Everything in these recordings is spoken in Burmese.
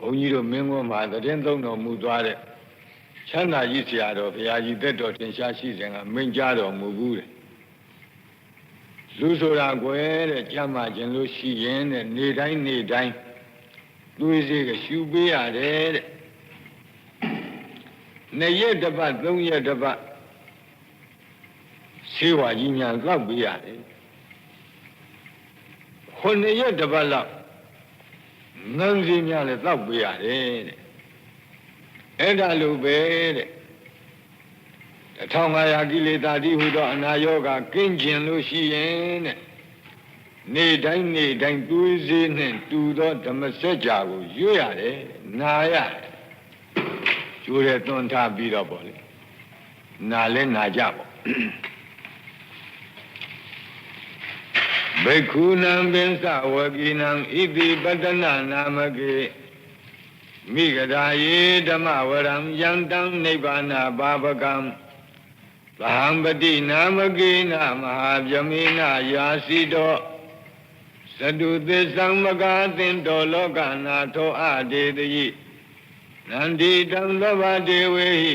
ဘုန်းကြီးတို့မင်းကွန်းမှာသတင်းသုံးတော်မူသွားတဲ့ချမ်းသာကြီးဆရာတော်ဘုရားကြီးတက်တော်တင်ရှားရှိစဉ်ကမိန့်ကြားတော်မူဘူးတဲ့လူဆိုတာကွယ်တဲ့ကြမ်းမှခြင်းလို့ရှိရင်တဲ့နေတိုင်းနေတိုင်းသွေးစေးကရှူပေးရတယ်တဲ့နှစ်ရက်တစ်ပတ်သုံးရက်တစ်ပတ်ဆေးဝါးကြီးညာလောက်ပေးရတယ်ခုနှစ်ရက်တစ်ပတ်လောက် ငန်းစီများလည်းတောက်ပေးရတယ်တဲ့အဲ့ဒါလိုပဲတဲ့1500ကိလေသာတိဟုသောအနာယောဂကင်းကျင်လို့ရှိရင်တဲ့နေတိုင်းနေတိုင်းသွေးစေးနဲ့တူသောဓမ္မစကြာကိုရွတ်ရတယ်နာရတယ်ကျိုးတဲ့သွန်ထားပြီးတော့ပေါ့လေနာလဲနာကြပေါ့ ဘေခုနံပင်စဝကိနံဣတိပတ္တနာနာမကေမိဂရာယေဓမ္မဝရံယံတံနိဗ္ဗာနာဘာပကံဗဟံပတိနာမကေနမဟာဗျမေနယာစီတောသတုသစ္ဆံမကာသင်တောလောကနာထောအဒေတိနန္ဒီတံသဗ္ဗဒေဝေဟိ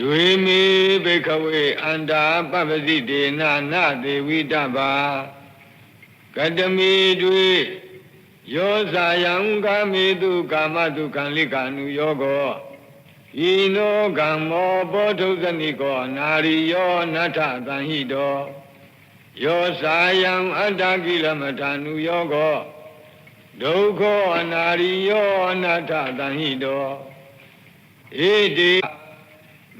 ဒွေမေဘိခဝေအန္တာပပ္ပစိတေနနသေဝိတ္တဘာကတမေတွေယောဇာယံကာမေတုကာမတုခံလိကာနုယောကောဤနောကမ္မောဘောထုဇနိကောနာရိယောနထသံဟိတောယောဇာယံအတ္တကိလမထာနုယောကောဒုက္ခောအနာရိယောအနတ္ထသံဟိတောဣတိ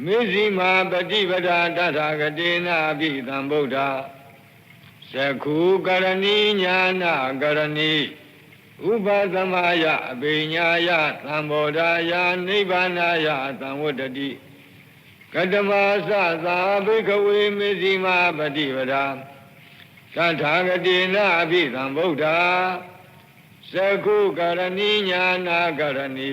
မေဇိမာပฏิပဒာတထာဂတေနာပိသံဗုဒ္ဓသခုကရဏီညာနာကရဏီဥပသမယအဘိညာယသံဘောဓာယနိဗ္ဗာနာယသံဝတ္တတိကတမသသာဘိကဝေမေဇိမာပฏิပဒာတထာဂတေနာပိသံဗုဒ္ဓသခုကရဏီညာနာကရဏီ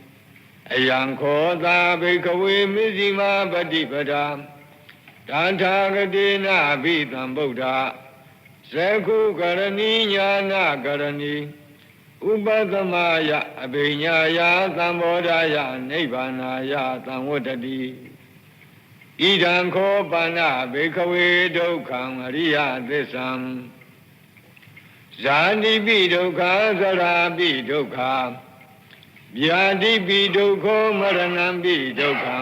အယံခောသာဘိကဝေမစ္စည်းမပฏิပဒာတန်ထာဂတိနာဘိသံဗုဒ္ဓဇခုကရဏီညာနာကရဏီဥပသမယအဘိညာယသံဘောဓာယနိဗ္ဗာနာယသံဝတ္တတိဣဒံခောပါဏဘေခဝေဒုက္ခံအရိယသစ္ဆံဇာတိပိဒုက္ခသရာပိဒုက္ခ ဗျာတိပိဒုက္ခမရဏံပိဒုက္ခံ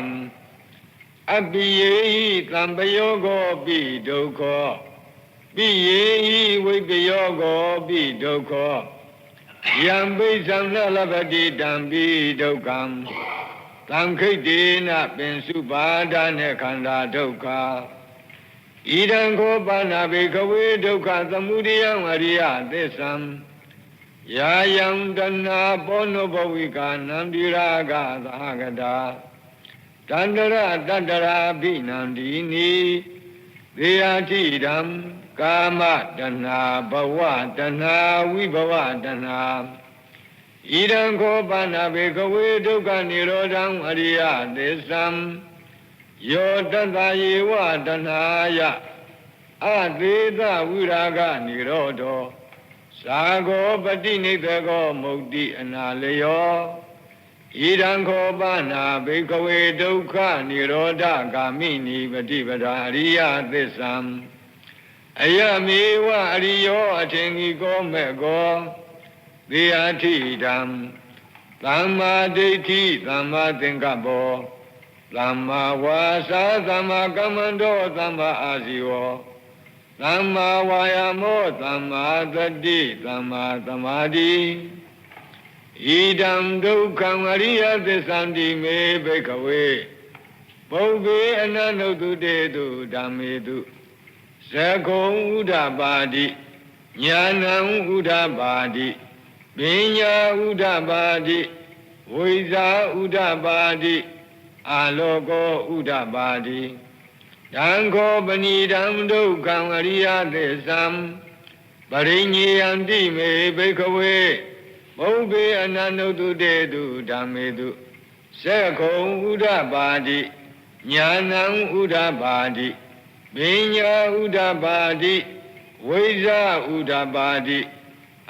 အပိယေဟိသံပယောဂောပိဒုက္ခပိယေဟိဝိပယောဂောပိဒုက္ခယံပိသံနလပတိတံပိဒုက္ခံတံခိတ်တေနပင်စုပါဒနဲ့ခန္ဓာဒုက္ခဣဒံခောပါဏဘေခဝေဒုက္ခသမုဒယံအရိယသစ္ဆံ ယာယံတဏဘောနဘဝိကာနံတိရာဂသာဂတာတန္တရတတ္တရာဘိနန္ဒီနိသေယတိဓမ္ကာမတဏဘဝတဏဝိဘဝတဏဣဒံခောပါဏဘေကဝေဒုက္ခនិရောဓံအရိယသစ္ဆံယောတတယေဝတဏယအသေးသဝိရာဂនិရောဓော သာဂောပတိနိသကောမုတ်တိအနာလယောဣဒံခောပါဏဘေကဝေဒုက္ခនិရောဓဂာမိနိပฏิပဒာအရိယသစ္ဆံအယမေဝအရိယောအထင်ကြီးကောမဲ့ကောသေယထိတံသမ္မာဒိဋ္ဌိသမ္မာသင်္ကပ္ပောသမ္မာဝါစာသမ္မာကမ္မန္တောသမ္မာအာဇီဝော သမ္မာဝါယာမောသမ္မာသတိသမ္မာသမာဓိဣဒံဒုက္ခံအရိယသစ္ဆန္တိမေဘိကဝေပုဗ္ဗေအနန္တုတုတေတုဓမ္မေတုသကုံဥဒ္ဓပါတိညာဏံဥဒ္ဓပါတိပညာဥဒ္ဓပါတိဝိဇာဥဒ္ဓပါတိအာလောကောဥဒ္ဓပါတိ တံခောပဏိတံဒုက္ခံအရိယသစ္ဆံပရိညေယံတိမေဘိကဝေဘုဗ္ဗေအနန္တုတုတေတုဓမ္မေတုသက္ခုံဥဒ္ဓပါတိညာဏံဥဒ္ဓပါတိပညာဥဒ္ဓပါတိဝိဇာဥဒ္ဓပါတိ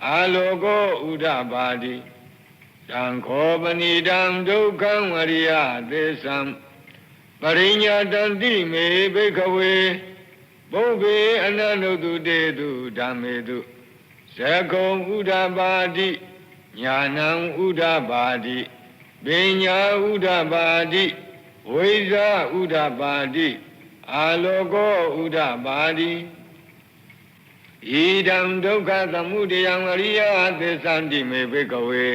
အာလောကောဥဒ္ဓပါတိတံခောပဏိတံဒုက္ခံဝရိယသစ္ဆံ ပရိညာတံတိမေဘိခဝေဘုဗ္ဗေအနန္တုတုတေတုဓမ္မေတုသက္ကုံဥဒ္ဓပါတိညာဏံဥဒ္ဓပါတိပညာဥဒ္ဓပါတိဝိဇာဥဒ္ဓပါတိအာလောကောဥဒ္ဓပါတိဣဒံဒုက္ခသမုဒယံအရိယသစ္ဆန္တိမေဘိကဝေ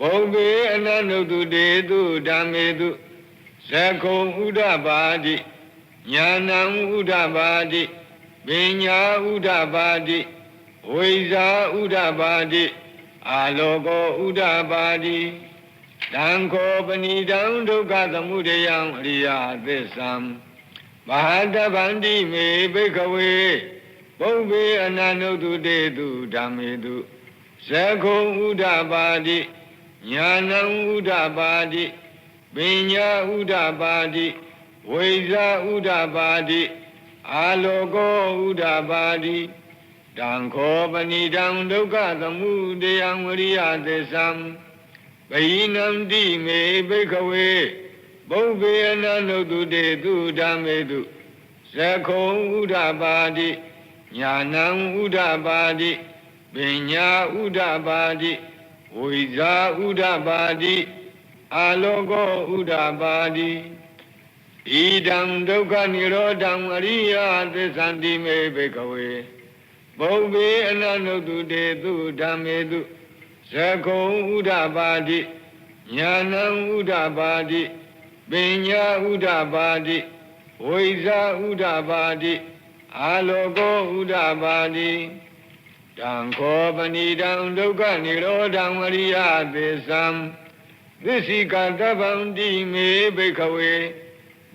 ဘုဗ္ဗေအနန္တုတုတေတုဓမ္မေတု သက္ခုံဥဒ္ဓပါတိညာဏံဥဒ္ဓပါတိပညာဥဒ္ဓပါတိဝိဇာဥဒ္ဓပါတိအာလောကောဥဒ္ဓပါတိတံခောပဏိတံဒုက္ခသမုဒယံအရိယသစ္ဆံဘာတဗန္တိမေဘိကဝေဘုဗ္ဗေအနန္တုတုတေတုဓမ္မေတုသက္ခုံဥဒ္ဓပါတိညာဏံဥဒ္ဓပါတိ ပညာဥဒ္ဓပါတိဝိဇာဥဒ္ဓပါတိအာလောကောဥဒ္ဓပါတိတံခောပဏိတံဒုက္ခသမုဒယံဝရိယသစ္ဆံဘိနံတိမေဘိခဝေဘုဗ္ဗေအနန္တုတုတေတုဓမ္မေတုသက္ခုံဥဒ္ဓပါတိညာဏံဥဒ္ဓပါတိပညာဥဒ္ဓပါတိဝိဇာဥဒ္ဓပါတိ အာလောကောဥဒ္ဓပါတိဣဒံဒုက္ခនិရောဓံအရိယသစ္ဆန္တိမေဘေကဝေဘုဗ္ဗေအနန္တုတုတေတုဓမ္မေတုသကုံဥဒ္ဓပါတိညာဏံဥဒ္ဓပါတိပညာဥဒ္ဓပါတိဝိဇာဥဒ္ဓပါတိအာလောကောဥဒ္ဓပါတိတံခောပဏိတံဒုက္ခនិရောဓံအရိယသစ္ဆံ သစ္စိကတဗံတိမေဘိခဝေ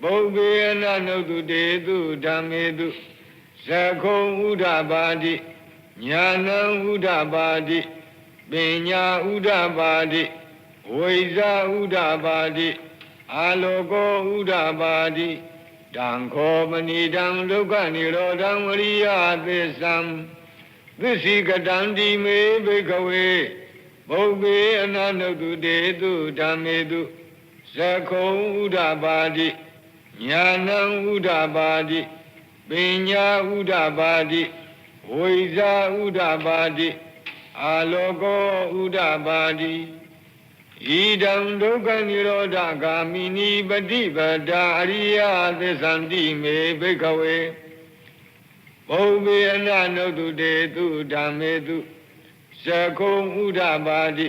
ဘုဗ္ဗေအနန္တုတုတေတုဓမ္မေတုသကုံဥဒ္ဓပါတိညာဏံဥဒ္ဓပါတိပညာဥဒ္ဓပါတိဝိဇာဥဒ္ဓပါတိအာလောကောဥဒ္ဓပါတိတံခောမဏိတံဒုက္ခនិရောဓံဝရိယသစ္ဆံသစ္စိကတံတိမေဘိခဝေ ဘုဗ္ဗေအနန္တုတုတေတုဓမ္မေတုသကုံဥဒ္ဓပါတိညာဏံဥဒ္ဓပါတိပညာဥဒ္ဓပါတိဝိဇာဥဒ္ဓပါတိအာလောကောဥဒ္ဓပါတိဣဒံဒုက္ခនិရောဓဂာမိနိပฏิပဒါအရိယသစ္ဆန္တိမေဘိခဝေဘုဗ္ဗေအနနုတုတေတုဓမ္မေတု သကုံဥဒ္ဓပါတိ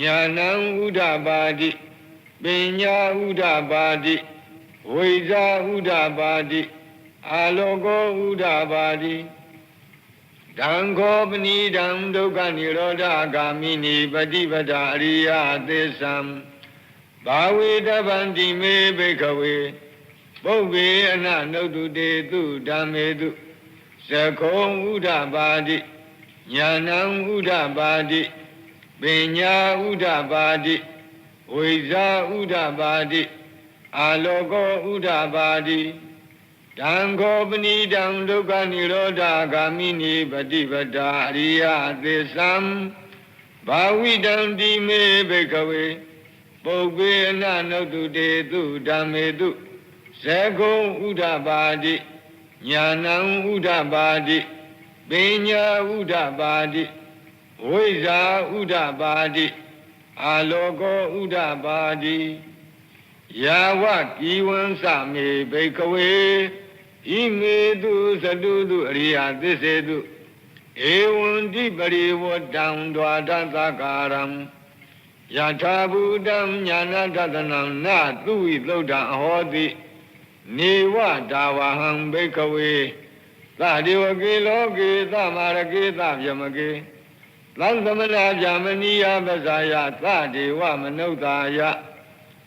ညာဏံဥဒ္ဓပါတိပညာဥဒ္ဓပါတိဝိဇာဥဒ္ဓပါတိအာလောကောဥဒ္ဓပါတိတံခောပဏိတံဒုက္ခនិရောဓဂာမိနိပฏิပဒါအရိယသစ္ဆံဘာဝေတဗန္တိမေဘိခဝေပုဗ္ဗေအနနုတုတေတုဓမ္မေတုသကုံဥဒ္ဓပါတိ ညာဏံဥဒ္ဓပါတိပညာဥဒ္ဓပါတိဝိဇာဥဒ္ဓပါတိအာလောကောဥဒ္ဓပါတိတံခောပဏိတံဒုက္ခនិရောဓဂာမိနိပฏิပဒါအရိယသစ္ဆံဘာဝိတံတိမေဘိကဝေပုပ္ပေအနနုတုတေတုဓမ္မေတုဇကုံဥဒ္ဓပါတိညာဏံဥဒ္ဓပါတိ ပညာဥဒ္ဓပါတိဝိဇာဥဒ္ဓပါတိအာလောကောဥဒ္ဓပါတိဣယာဝကိဝံစမေဘိကဝေဣမေတုသတုတုအရိယသစ္စေတုဧဝံတိပရိဝတ္တံဒွါဒသကာရံယထာဘူတံညာနာတတနံနသူဝိသုဒ္ဓံအဟောတိနေဝတာဝဟံဘိကဝေ သဒေဝကေလောကေသမာရကေသဗျမကေသံသမနာဗျာမဏိယပဇာယသဒေဝမနုဿာယ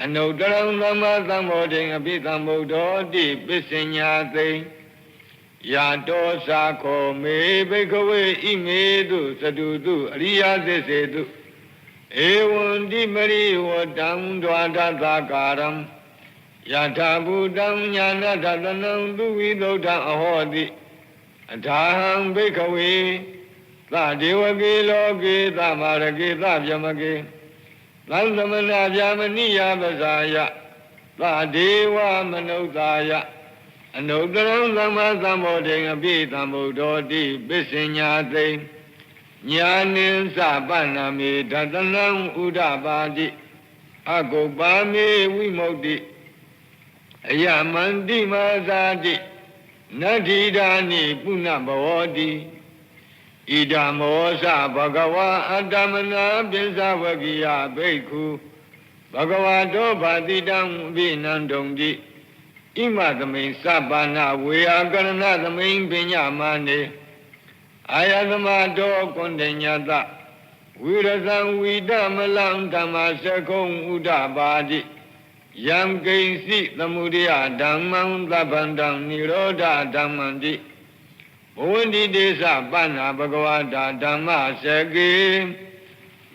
အနုတရံသမ္မာသမ္ဗောဓိအပိသံဗုဒ္ဓောတိပစ္စညာသိယာတောစာခောမေဘိကဝေဣမေတုသတုတုအရိယသစ္စေတုဧဝံတိမရိဝတံဒွါဒသကာရံယထာဘူတံညာနာတတနံသူဝိသုဒ္ဓအဟောတိ အထာဟံဘိကဝေသဒေဝကေလောကေသမာရကေသဗျမကေသံသမနာဗျာမဏိယပဇာယသဒေဝမနုဿာယအနုတရံသမ္မာသမ္ဗောဓိအပိသံဗုဒ္ဓောတိပစ္စညာသိညာနိသပနာမေဒတနံဥဒပါတိအကုပ္ပါမေဝိမု ക്തി အယမန္တိမာဇာတိ နတ္ထိဒာနိပုဏ္ဏဘဝတိဣဒံမောသဘဂဝါအတ္တမနာပိစဝကိယဘိက္ခုဘဂဝါတောဗာတိတံအဘိနန္တုံတိဣမသမိန်စပါဏဝေယကရဏသမိန်ပညာမနေအာယသမတောကွန်တညတဝိရဇံဝိတမလံဓမ္မစကုံဥဒပါတိ ယံကိဉ္စီသမုဒယဓမ္မံသဗ္ဗန္တံនិရောဓဓမ္မံတိဘဝန္တိတေသပဏ္ဏဘဂဝတာဓမ္မစကေ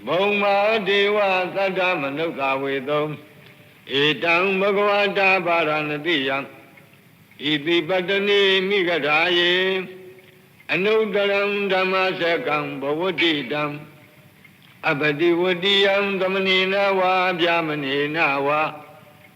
ဘုံမာဒေဝသတ္တမနုဿဝေသောဧတံဘဂဝတာပါရဏတိယံဣတိပတ္တနိမိဂရာယေအနုတ္တရံဓမ္မစကံဘဝတိတံအပတိဝတိယံသမဏေနဝါဗျာမဏေနဝါ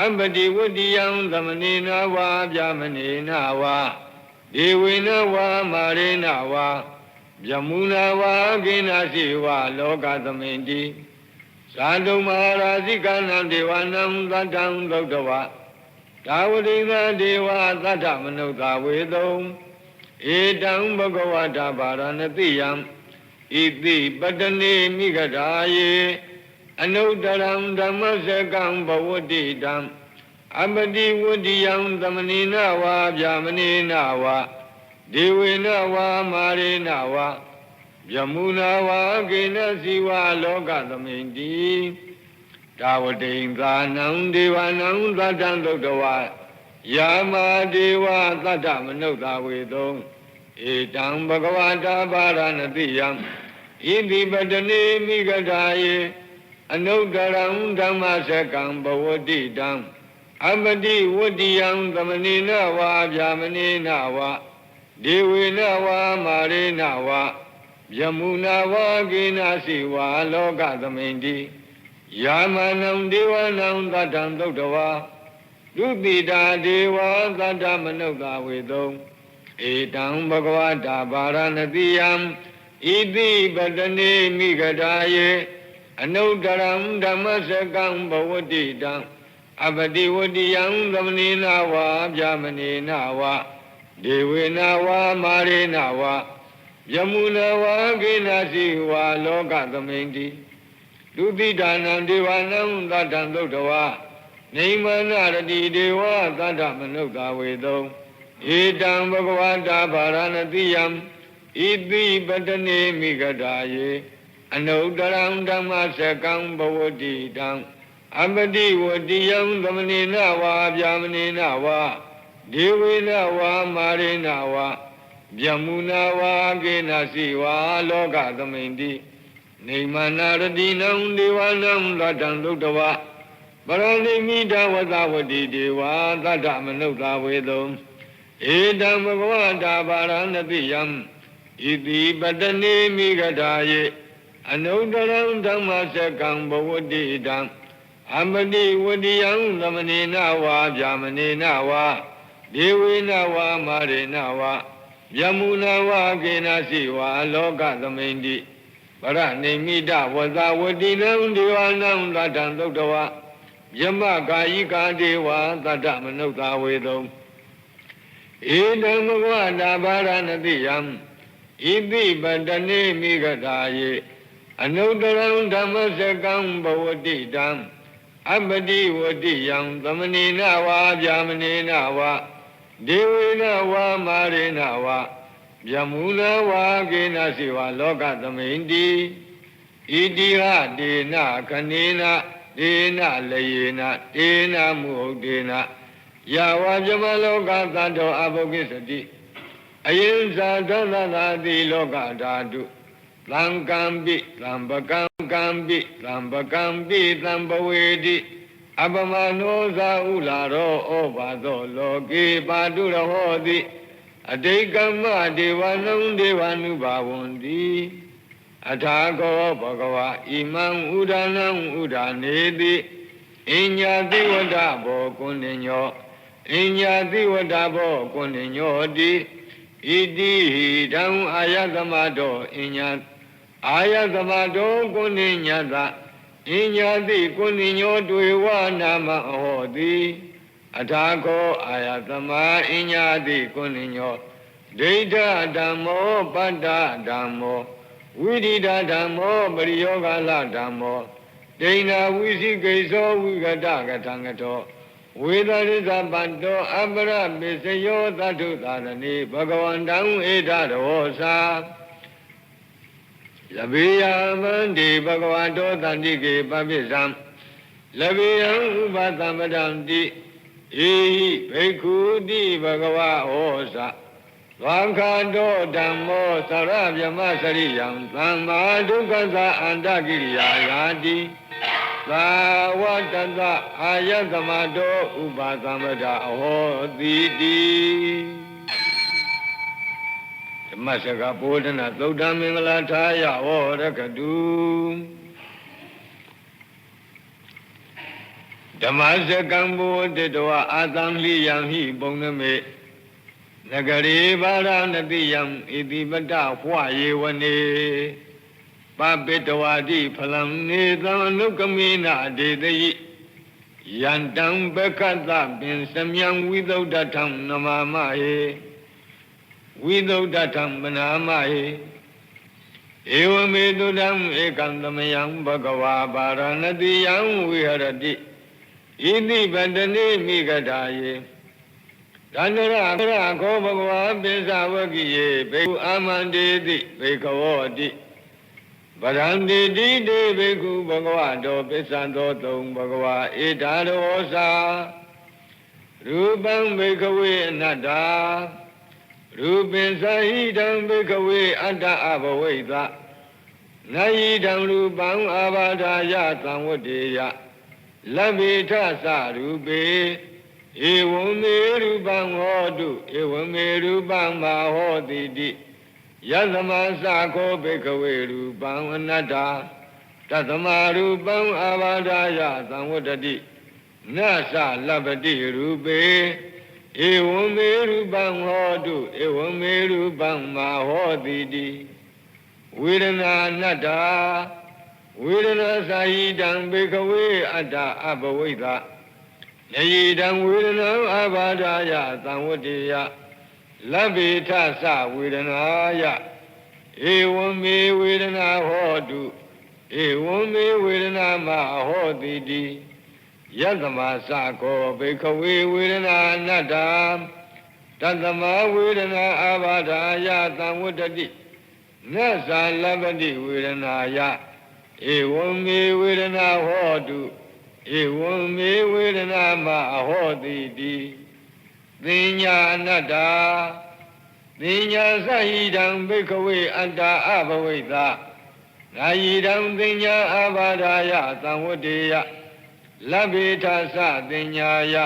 အပတိဝတ္တိယံသမနေနဝါဗျာမနေနဝါဒေဝေနဝါမာရေနဝါဗျမုနာဝါကိနာစီဝါလောကသမိန်တိဇာတုမဟာရာဇိကနံဒေဝနံသတ္တံသုတ်တဝဒါဝတိကဒေဝသတ္တမနုဿဝေတုံဧတံဘဂဝတာပါရဏတိယံဣတိပတနေမိဂရာယေ အနုတရံဓမ္မစကံဘဝတိတံအပတိဝတ္တိယံသမဏိနဝါဗျာမဏိနဝါဒေဝေနဝါမာရေနဝါယမုနာဝါကိနစီဝါလောကသမိန်တိဒါဝတိန်သာနံဒေဝနံသတ္တံသုတ်တဝါယာမဒေဝသတ္တမနုဿဝေသုံဧတံဘဂဝတာပါရဏတိယံဣတိပတနေမိဂတာယေ အနုတရံဓမ္မစကံဘဝတိတံအပတိဝတ္တိယံသမဏေနဝါဗျာမဏေနဝါဒေဝေနဝါမာရေနဝါယမုနာဝါကိနာစီဝါလောကသမိန်တိယာမနံဒေဝနံသတ္တံသုတ်တဝါဒုတိတာဒေဝသတ္တမနုဿဝေသုံဧတံဘဂဝတာပါရဏတိယံဣတိပတနေမိဂတာယေ အနုတရံဓမ္မစကံဘဝတိတံအပတိဝတိယံသမဏေနဝါဗျာမဏေနဝါဒေဝေနဝါမာရေနဝါယမုနဝါကိနာစီဝါလောကသမိန်တိဒုတိဒါနံဒေဝနံသတ္တံသုတ်တဝါနေမနာရတိဒေဝသတ္တမနုဿဝေသုံဧတံဘဂဝတာဗာရဏတိယံဣတိပတနေမိဂတာယေ အနုတရံဓမ္မစကံဘဝတိတံအပတိဝတိယံသမဏေနဝါဗျာမဏေနဝါဒေဝေနဝါမာရေနဝါဗျမုနာဝါကေနစီဝါလောကသမိန်တိနေမနာရတိနံဒေဝနံလတံသုတဝါပရဏိမိတဝသဝတိဒေဝသတ္တမနုဿဝေတုံဧဧတံဘဂဝတာပါရဏတိယံဣတိပတနေမိဂထာယေ အနုတရံဓမ္မစကံဘဝတိတံအမတိဝတိယံသမနေနဝါဗျာမနေနဝါဒေဝေနဝါမာရေနဝါဗျမုနဝါကေနစီဝါလောကသမိန်တိပရနေမိတဝဇဝတိနံဒေဝနံတတံသုတ်တဝယမကာယိကာဒေဝတတ္တမနုဿာဝေတုံဧတံဘဂဝတာဘာရဏတိယံဣတိပတနေမိဂတာယေ အနုတရံဓမ္မစကံဘဝတိတံအပတိဝတိယံသမဏေနဝါဗျာမနေနဝါဒေဝေနဝါမာရေနဝါဗျမူနဝါကေနစီဝါလောကသမိန်တိဣတိဟဒေနခနေနဒေနလယေနဒေနမုဟုတ်ဒေနယာဝဗျမလောကသတ္တောအဘုကိစတိအယင်္ဇာသန္တသာတိလောကဓာတု သံကံပိသံပကံကံပိသံပကံပိသံပဝေတိအပမနောဇာဥလာရောဩဘာသောလောကေပါတုရဟောတိအတိတ်ကမ္မဒေဝနံဒေဝ ानु ဘာဝန္တိအထာကောဘဂဝါဣမံဥဒနံဥဒာနေတိအညာတိဝဒဘောကုဏ္ဏညောအညာတိဝဒဘောကုဏ္ဏညောတိဣတိဟိတံအာယသမတောအညာ အာယသမတောကုဏ္ဏညတအညာတိကုဏ္ဏညောတွေဝနာမဟောတိအထာခောအာယသမအညာတိကုဏ္ဏညောဒိဋ္ဌဓမ္မောပတ္တဓမ္မောဝိဒိတာဓမ္မောပရိယောဂလဓမ္မောဒိဏဝိသိကိသောဝိကတကထံကတောဝေဒရိသပတ္တောအပရပစ္စယောသတ္ထုသာရဏိဘဂဝန္တံဧတရောသာ လဘေယမန္တိဘဂဝတောတန္တိကေပပိသံလဘေယံဥပသမ္ပဒံတိဧဟိဘိက္ခုတိဘဂဝဟောသာဝံခန္တောဓမ္မောသရဗျမစရိယံသမ္မာဒုက္ခသာအန္တကိရိယာယာတိသာဝတ္တသအာယသမတောဥပါသမ္ပဒအဟောတိတိ ဓမ္မစကဘောဓနာသုဒ္ဓမင်္ဂလာထာယဟောရကတုဓမ္မစကံဘောတတဝအာသံလိယံဟိပုံနမေနဂရေဘာရဏတိယံဣတိပတ္တဟွယေဝနေပပိတဝတိဖလံနေသံအနုကမေနဒေတိယန္တံပကတ္တပင်စမြံဝိသုဒ္ဓထံနမမဟေ ဝိသုဒ္ဓထံမနာမဟေဧဝမေတုတံဧကံသမယံဘဂဝါပါရဏတိယံဝိဟရတိဣတိပတနေမိဂတာယေသန္တရခရခောဘဂဝါပိစ္ဆဝကိယေဘေကုအာမန္တေတိဘေကဝောတိဗရန္တိတိတေဘေကုဘဂဝါတောပိစ္ဆံသောသုံးဘဂဝါဧတာရောသာရူပံဘေကဝေအနတ္တာ ရူပင်သဟိတံဘေကဝေအတ္တအဘဝိသနာယိတံရူပံအာဘာဒာယသံဝတ္တေယလဗ္ဗေထသရူပေဧဝံမေရူပံဟောတုဧဝံမေရူပံမဟောတိတိယသမသခောဘေကဝေရူပံအနတ္တာတသမရူပံအာဘာဒာယသံဝတ္တိနသလဗ္ဗတိရူပေ ဧဝံမေရူပံဟောတုဧဝံမေရူပံမဟောတိတိဝေဒနာနတ္တာဝေဒနာသာယိတံဘေကဝေအတ္တအဘဝိသနယိတံဝေဒနာအဘာဒာယသံဝတ္တေယလဗ္ဗေထသဝေဒနာယဧဝံမေဝေဒနာဟောတုဧဝံမေဝေဒနာမဟောတိတိ ယသမသကောဘေခဝေဝေဒနာအနတ္တာတသမဝေဒနာအဘာဒာယသံဝတ္တိနသလဗ္ဗတိဝေဒနာယဧဝံမေဝေဒနာဟောတုဧဝံမေဝေဒနာမအဟောတိတိသင်ညာအနတ္တာသင်ညာသဟိတံဘိခဝေအတ္တအဘဝိသနာယိတံသင်ညာအဘာဒာယသံဝတ္တေယ လဗ္ဗေထသသင်ညာယ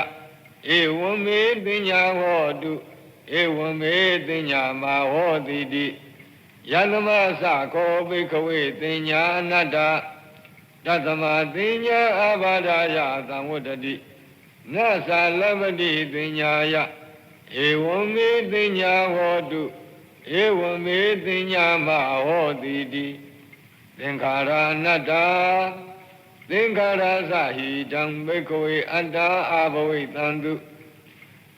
ဧဝံမေပညာဟောတုဧဧဝံမေတင်ညာမဟောတိတိယသမသခောဘိခဝေတင်ညာအနတ္တတသမတင်ညာအဘာဒာယသံဝတ္တတိနသလပတိတင်ညာယဧဝံမေတင်ညာဟောတုဧဝံမေတင်ညာမဟောတိတိသင်္ခါရအနတ္တ သင်္ခါရသဟိတံဘိခဝေအတ္တအဘဝိတံတု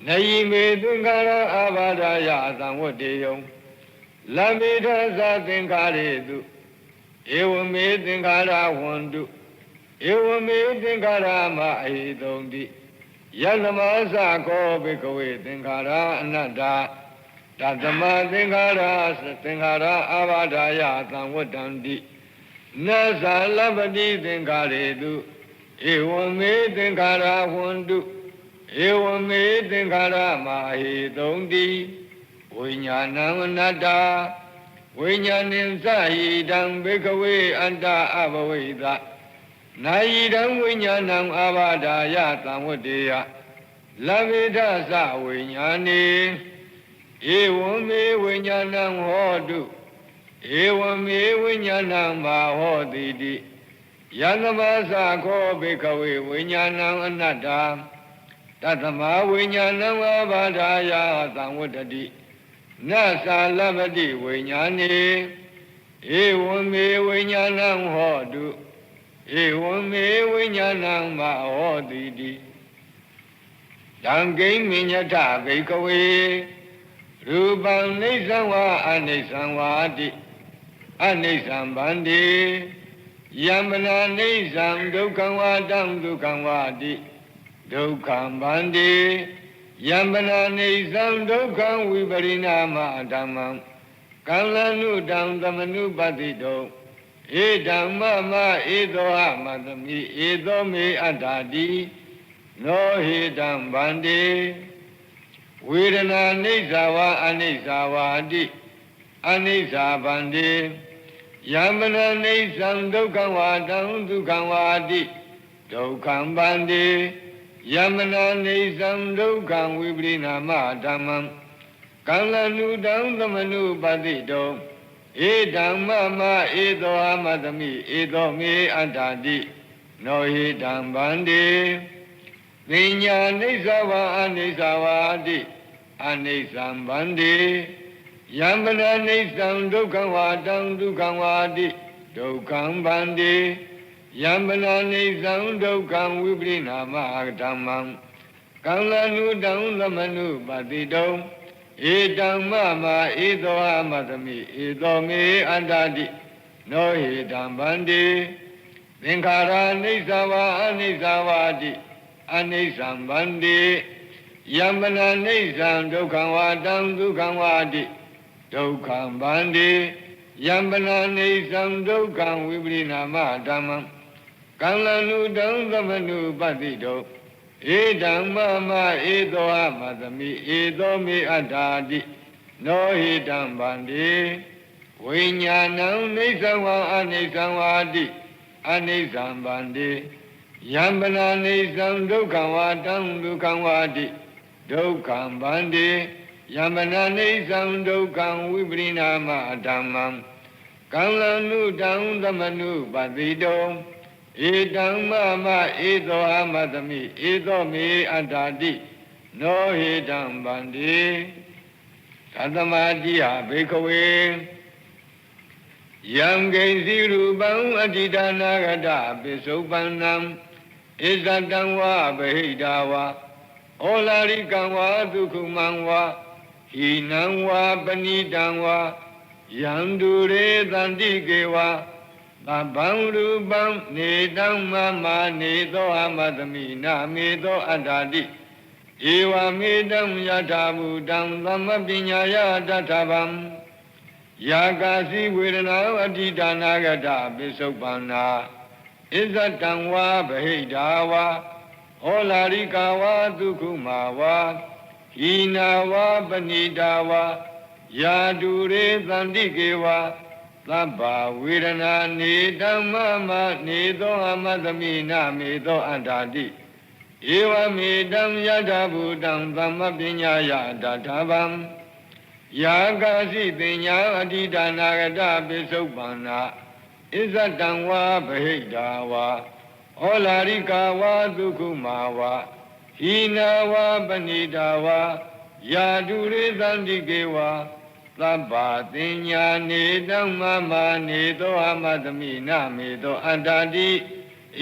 နယိမေသင်္ခါရအဘာဒာယသံဝတ္တေယံလမေထသသင်္ခါရေတုဧဝမေသင်္ခါရဝန္တုဧဝမေသင်္ခါရမအဟိတုံတိယသမသခောဘိကဝေသင်္ခါရအနတ္တတသမသင်္ခါရသင်္ခါရအာဘာဒာယသံဝတ္တံတိ နသလပတိသင်္ခါရေတုဧဝမေသင်္ခါရဝန္တုဧဝမေသင်္ခါရမအဟိတုံတိဝိညာဏံအနတ္တဝိညာဏင်သဟိတံဘေကဝေအတ္တအဘဝိသနာယိတံဝိညာဏံအာဘာဒာယသံဝတ္တေယလဗေဒသဝိညာဏေဧဝံမေဝိညာဏံဟောတု ဧဝံမေဝိညာဏံမာဟောတိတိယန္တမသခောဘေကဝေဝိညာဏံအနတ္တတသမဝိညာဏံအာဘာဒာယသံဝတ္တတိနသာလပတိဝိညာဏေဧဝံမေဝိညာဏံဟောတုဧဝံမေဝိညာဏံမဟောတိတိတံကိမညထဘိကဝေရူပံနေသံဝါအနိသံဝါတိ အနိသံဗန္တိယမနာနေသံဒုက္ခံဝါတံဒုက္ခံဝါတိဒုက္ခံဗန္တိယံပနာနေသံဒုက္ခံဝိပရိနာမဓမ္မံကံလနုတံသမနုပတိတောဧဓမ္မမဧသောဟမသမိဧသောမေအတ္တာတိနောဟိတံဗန္တိဝေဒနာအိဋ္ဌာဝအနိစ္စဝါတိအနိစ္စဗန္တိ ယံပနာနေသံဒုက္ခံဝါတံဒုက္ခံဝါတိဒုက္ခံဗန္တိယမနာနေသံဒုက္ခံဝိပရိနာမဓမ္မံကံလနုတံသမနုပတိတောဧဓမ္မမဧသောအမသမိဧသောမေအတ္တာတိနောဟိတံဗန္တိပညာနိစ္စဝါအနိစ္စဝါတိအနိစ္စံဗန္တိ ယမနာနိစ္စံဒုက္ခံဝါတံဒုက္ခံဝါတိဒုက္ခံဗန္တိယံပနာနေသံဒုက္ခံဝိပရိနာမဓမ္မံကံလနုတံသမနုပတိတောဧတံမမဧသောအမသမိဧသောမေအန္တာတိနောဟိတံဗန္တိသင်္ခါရအိဋ္ဌဝါအနိစ္စဝါတိအနိစ္စံဗန္တိယံပနာအိဋ္ဌံဒုက္ခံဝါတံဒုက္ခံဝါတိ ဒုက္ခံဗန္တိယံပနာအိဋ္ဌံဒုက္ခံဝိပရိနာမဓမ္မံကံလနုတံသမနုပတိတောဧဓမ္မမဧသောအမသမိဧသောမေအတ္တာတိနောဟိတံဗန္တိဝိညာဏံနေသံဝါအနိသံဝါတိအနိသံဗန္တိယံပနာနေသံဒုက္ခံဝါတံဒုက္ခံဝါတိဒုက္ခံဗန္တိ ယံပနာနေသံဒုက္ခံဝိပရိနာမဓမ္မံကံလနုတံသမနုပတိတောဧတံမမဧသောအမသမိဧသောမေအတ္တာတိနောဟေတံဗန္တိသတ္တမတိယဘေခဝေယံဂိစီရူပံအတ္တိဒါနာဂတပိစုပန္နံဣဇတံဝဗဟိတာဝဩလာရိကံဝဒုက္ခမံဝ ဟိနံဝပဏိတံဝယံဒုရေတန္တိကေဝသဗ္ဗံရူပံနေတံမမနေသောအမသမိနာမေသောအတ္တာတိဧဝမေတံယထာဘူတံသမ္မပညာယတထဗံယာကာစီဝေဒနာအဋ္ဌိဒါနာဂတပိစုပန္နာဣဇတံဝါဗဟိတာဝါဟောလာရိကာဝါဒုက္ခမာဝါ ဟိနာဝါပဏိတာဝါယာတုရေသန္တိကေဝါသဗ္ဗဝေဒနာနေဓမ္မမနေသောအမသမိနာမေသောအန္တာတိဧဧဝမေတံယထာဘူတံသမ္မပညာယတထာဗံယာကာစီတင်ညာအဋ္ဌိဒါနာဂတပိစုပ္ပန္နာဣဇတံဝါဗဟိတာဝါဩလာရိကာဝါဒုက္ခမာဝါ ဟိနာဝါပဏိတာဝါယာတုရေသန္တိကေဝါသဗ္ဗတင်ညာနေတံမမနေသောအမတမိနမေသောအတ္တတိ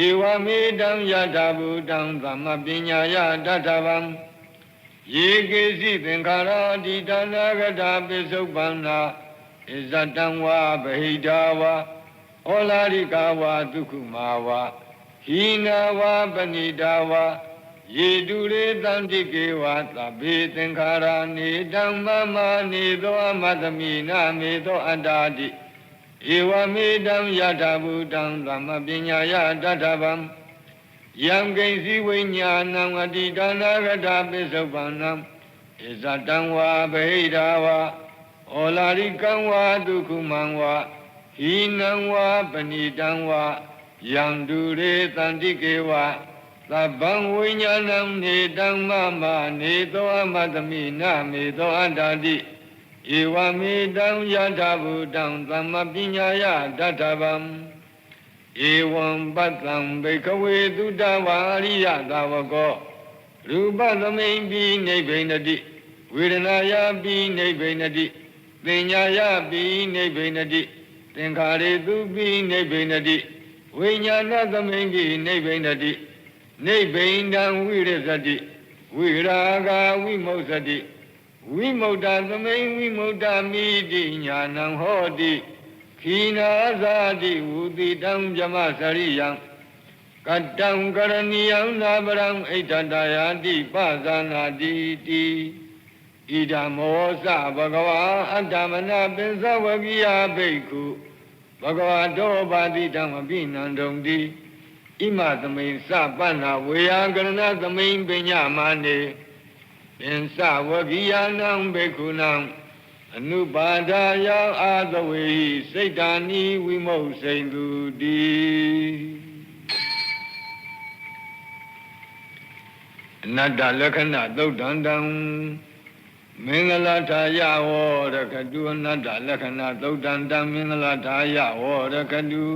ဧဝမေတံယထာဘူတံသမ္မပညာယတထဗံယေကေစီသင်္ခါရတိတနာဂတာပိစုပ္ပန္နာဣဇတံဝါဗဟိတာဝါဩလာရိကာဝါဒုက္ခမာဝါဟိနာဝါပဏိတာဝါ ယေတုရေတံတိကေဝါသဗ္ဗေသင်္ခါရနေဓမ္မမနေသောအမတမိနာမေသောအတ္တာတိဧဝမေတံယထာဘူတံသမ္မပညာယတထဗံယံကိဉ္စီဝိညာဏံအတိဒါနာဂတာပိစုပ္ပန္နံဣဇတံဝါဗဟိတာဝါဩလာရိကံဝါဒုက္ခမံဝါဟိနံဝါပဏိတံဝါယံတုရေတန္တိကေဝါ သဗ္ဗံဝိညာဏံနေတံမမနေသောအမတမိနမေသောအတ္တတိဧဝမေတံယထာဘူတံသမ္မပညာယတတ္ထဗံဧဝံပတ္တံဘိကဝေသုတဝါရိယသာဝကောရူပသမိန်ပိနိဗ္ဗိနတိဝေဒနာယပိနိဗ္ဗိနတိသင်ညာယပိနိဗ္ဗိနတိသင်္ခါရေသူပိနိဗ္ဗိနတိဝိညာဏသမိန်ပိနိဗ္ဗိနတိ နိဗ္ဗိန္ဒံဝိရဇတိဝိရာဂဝိမု ksati ဝိမု ക്ത သမိန်ဝိမု ക്ത မိတိညာနံဟောတိခိနာဇာတိဝုတိတံဇမစရိယံကတံကရဏီယံနာပရံဣဋ္ဌတယာတိပဇာနာတိတိဣဒမောသဘဂဝါအတ္တမနပိသဝကိယဘိက္ခုဘဂဝါတောပါတိဓမ္မပိနံတုံတိ ဣမသမိန်စပန္နာဝေယကရဏသမိန်ပညာမာနေပင်စဝကိယနံဘိက္ခုနံအနုပါဒာယအာသဝေဟိစိတ်တာနိဝိမုတ်စိန်သူတိအနတ္တလက္ခဏသုတ်တန္တံမင်္ဂလာထာယဝရကတုအနတ္တလက္ခဏသုတ်တန္တံမင်္ဂလာထာယဝရကတု